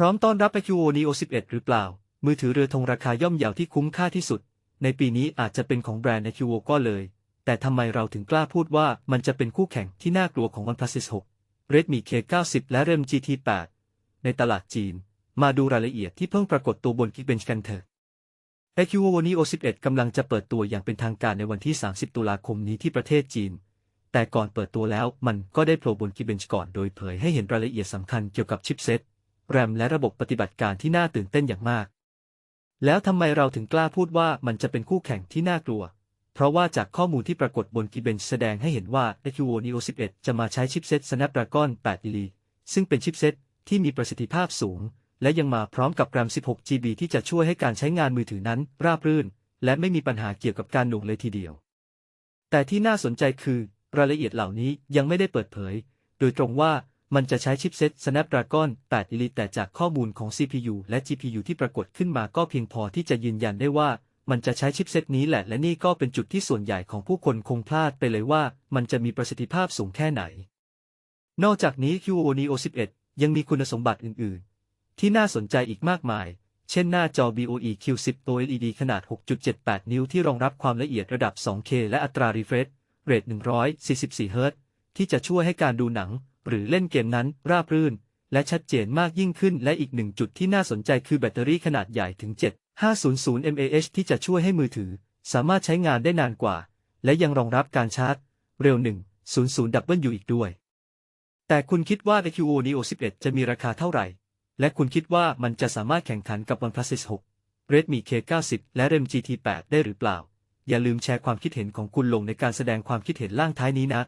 พร้อมต้อนรับ Acuo Neo 11 หรือเปล่า มือถือเรือธงราคาย่อมเยาวที่คุ้มค่าที่สุด ในปีนี้อาจจะเป็นของแบรนด์ Acuo ก็เลย แต่ทำไมเราถึงกล้าพูดว่ามันจะเป็นคู่แข่งที่น่ากลัวของ OnePlus 6 Redmi K90 และ REM GT 8 ในตลาดจีน มาดูรายละเอียดที่เพิ่งปรากฏตัวบน Geekbench กันเถอะ Acuo Neo 11 กำลังจะเปิดตัวอย่างเป็นทางการในวันที่ 30 ตุลาคมนี้ที่ประเทศจีน แต่ก่อนเปิดตัวแล้วมันก็ได้โผล่บน Geekbench ก่อนโดยเผยให้เห็นรายละเอียดสำคัญเกี่ยวกับชิปเซ็ต แรมและระบบปฏิบัติการที่น่าตื่นเต้นอย่างมาก แล้วทำไมเราถึงกล้าพูดว่ามันจะเป็นคู่แข่งที่น่ากลัว เพราะว่าจากข้อมูลที่ปรากฏบนกีเบนแสดงให้เห็นว่า Acuo Neo 11 จะมาใช้ชิปเซ็ต Snapdragon 8 e l ซึ่งเป็นชิปเซ็ตที่มีประสิทธิภาพสูง และยังมาพร้อมกับแรม 16 GB ที่จะช่วยให้การใช้งานมือถือนั้น ราบรื่น และไม่มีปัญหาเกี่ยวกับการหน่วงเลยทีเดียว แต่ที่น่าสนใจคือ รายละเอียดเหล่านี้ยังไม่ได้เปิดเผย โดยตรงว่า มันจะใช้ชิปเซ็ต Snapdragon 8 Elite แต่จากข้อมูลของ CPU และ GPU ที่ปรากฏขึ้นมาก็เพียงพอที่จะยืนยันได้ว่ามันจะใช้ชิปเซ็ตนี้แหละ และนี่ก็เป็นจุดที่ส่วนใหญ่ของผู้คนคงพลาดไปเลยว่า มันจะมีประสิทธิภาพสูงแค่ไหน นอกจากนี้ Acuo Neo 11 ยังมีคุณสมบัติอื่น ๆ ที่น่าสนใจอีกมากมาย เช่นหน้าจอ BOE Q10 OLED ขนาด 6.78 นิ้วที่รองรับความละเอียดระดับ 2K และอัตรา refresh rate 144 Hz ที่จะช่วยให้การดูหนัง หรือเล่นเกมนั้นราบรื่น และชัดเจนมากยิ่งขึ้นและอีกหนึ่งจุดที่น่าสนใจคือแบตเตอรี่ขนาดใหญ่ถึง 7500 mAh ที่จะช่วยให้มือถือ สามารถใช้งานได้นานกว่า และยังรองรับการชาร์จ เร็ว 100W อีกด้วย แต่คุณคิดว่า Acuo Neo 11 จะมีราคาเท่าไหร่ และคุณคิดว่ามันจะสามารถแข่งขันกับ OnePlus 6 Redmi K90 และ REM GT 8 ได้หรือเปล่า อย่าลืมแชร์ความคิดเห็นของคุณลงในการแสดงความคิดเห็นล่างท้ายนี้นะ